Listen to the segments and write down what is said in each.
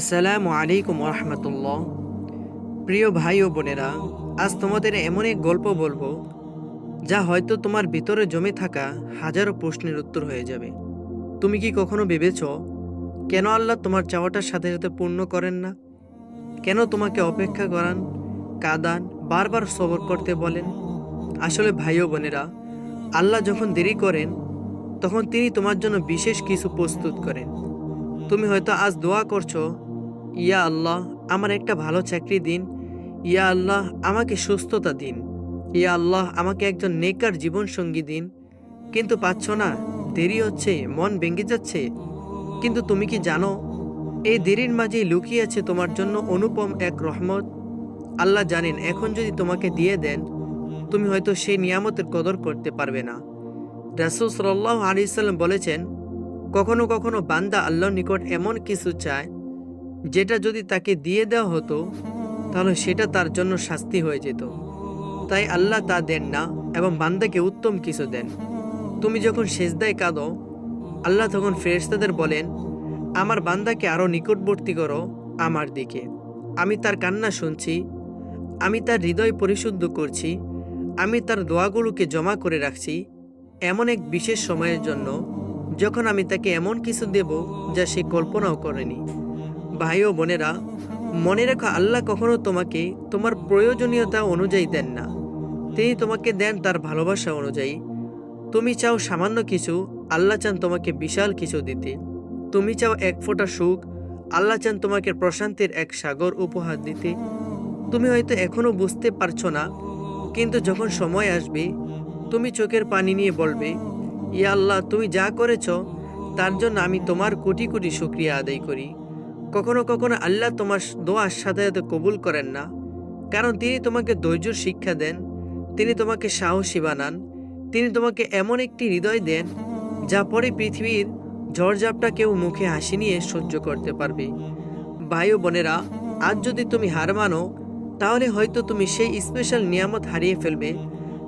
আসসালামু আলাইকুম রহমতুল্লাহ প্রিয় ভাই ও বোনেরা, আজ তোমাদের এমন এক গল্প বলব, যা হয়তো তোমার ভিতরে জমে থাকা হাজারো প্রশ্নের উত্তর হয়ে যাবে। তুমি কি কখনো ভেবেছ, কেন আল্লাহ তোমার চাওয়াটার সাথে সাথে পূর্ণ করেন না? কেন তোমাকে অপেক্ষা করান, কাদান, বারবার সবর করতে বলেন? আসলে ভাই ও বোনেরা, আল্লাহ যখন দেরি করেন, তখন তিনি তোমার জন্য বিশেষ কিছু প্রস্তুত করেন। তুমি হয়তো আজ দোয়া করছ ইয়া আল্লাহ, আমার একটা ভালো চাকরি দিন। ইয়া আল্লাহ, আমাকে সুস্থতা দিন। ইয়া আল্লাহ, আমাকে একজন নেকার জীবন সঙ্গী দিন। কিন্তু পাচ্ছ না, দেরি হচ্ছে, মন ভেঙে যাচ্ছে। কিন্তু তুমি কি জানো, এই দেরির মাঝেই লুকিয়ে আছে তোমার জন্য অনুপম এক রহমত। আল্লাহ জানেন, এখন যদি তোমাকে দিয়ে দেন, তুমি হয়তো সেই নিয়ামতের কদর করতে পারবে না। রাসুল সাল্লাহ আলি সাল্লাম বলেছেন, কখনো কখনো বান্দা আল্লাহর নিকট এমন কিছু চায় যেটা যদি তাকে দিয়ে দেওয়া হতো, তাহলে সেটা তার জন্য শাস্তি হয়ে যেত। তাই আল্লাহ তা দেন না এবং বান্দাকে উত্তম কিছু দেন। তুমি যখন সেজদায় কাঁদো, আল্লাহ তখন ফেরেশতাদের বলেন, আমার বান্দাকে আরও নিকটবর্তী করো আমার দিকে। আমি তার কান্না শুনছি, আমি তার হৃদয় পরিশুদ্ধ করছি, আমি তার দোয়াগুলোকে জমা করে রাখছি এমন এক বিশেষ সময়ের জন্য, যখন আমি তাকে এমন কিছু দেব যা সে কল্পনাও করেনি। ভাই ও বোনেরা, মনে রাখো আল্লাহ কখনো তোমাকে তোমার প্রয়োজনীয়তা অনুযায়ী দেন না। তিনি তোমাকে দেন তার ভালোবাসা অনুযায়ী। তুমি চাও সামান্য কিছু, আল্লাহ চান তোমাকে বিশাল কিছু দিতে। তুমি চাও এক ফোঁটা সুখ, আল্লাহ চান তোমাকে প্রশান্তির এক সাগর উপহার দিতে। তুমি হয়তো এখনও বুঝতে পারছ না, কিন্তু যখন সময় আসবে, তুমি চোখের পানি নিয়ে বলবে, ইয়া আল্লাহ, তুমি যা করেছ, তার জন্য আমি তোমার কোটি কোটি শুক্রিয়া আদায় করি। কখনো কখনো আল্লাহ তোমার দোয়ার সাথে সাথে কবুল করেন না। কারণ তিনি তোমাকে ধৈর্যর শিক্ষা দেন, তিনি তোমাকে সাহসী বানান, তিনি তোমাকে এমন একটি হৃদয় দেন যা পরে পৃথিবীর ঝড়ঝাপটা কেউ মুখে হাসি নিয়ে সহ্য করতে পারবে। ভাই বোনেরা, আজ যদি তুমি হার মানো, তাহলে হয়তো তুমি সেই স্পেশাল নিয়ামত হারিয়ে ফেলবে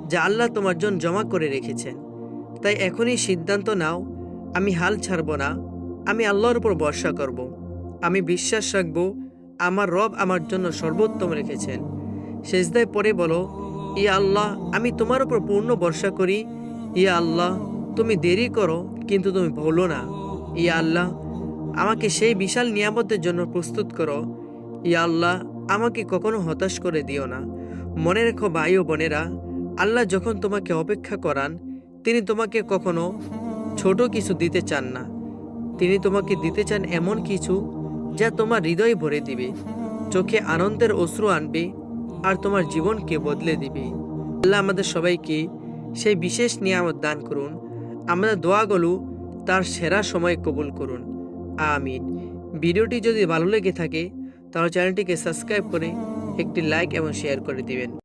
যা আল্লাহ তোমার জন্য জমা করে রেখেছেন। তাই এখনই সিদ্ধান্ত নাও, আমি হাল ছাড়ব না, আমি আল্লাহর উপর ভরসা করব। আমি বিশ্বাস রাখব, আমার রব আমার জন্য সর্বোত্তম রেখেছেন। সেজদায় পরে বলো ইয়া আল্লাহ, আমি তোমার উপর পূর্ণ ভরসা করি। ইয়া আল্লাহ, তুমি দেরি করো, কিন্তু তুমি ভুলো না। ইয়া আল্লাহ, আমাকে সেই বিশাল নিয়ামতের জন্য প্রস্তুত করো। ইয়া আল্লাহ, আমাকে কখনো হতাশ করে দিও না। মনে রেখো ভাই ও বোনেরা, আল্লাহ যখন তোমাকে অপেক্ষা করান, তিনি তোমাকে কখনো ছোট কিছু দিতে চান না। তিনি তোমাকে দিতে চান এমন কিছু যা তোমার হৃদয় ভরে দিবে। চোখে আনন্দের অশ্রু আনবে আর তোমার জীবনকে বদলে দিবে। আল্লাহ আমাদের সবাইকে সেই বিশেষ নিয়ামত দান করুন। আমাদের দোয়াগুলো তার সেরা সময় কবুল করুন। আমিন। ভিডিওটি যদি ভালো লেগে থাকে, তাহলে চ্যানেলটিকে সাবস্ক্রাইব করে একটি লাইক এবং শেয়ার করে দিবেন।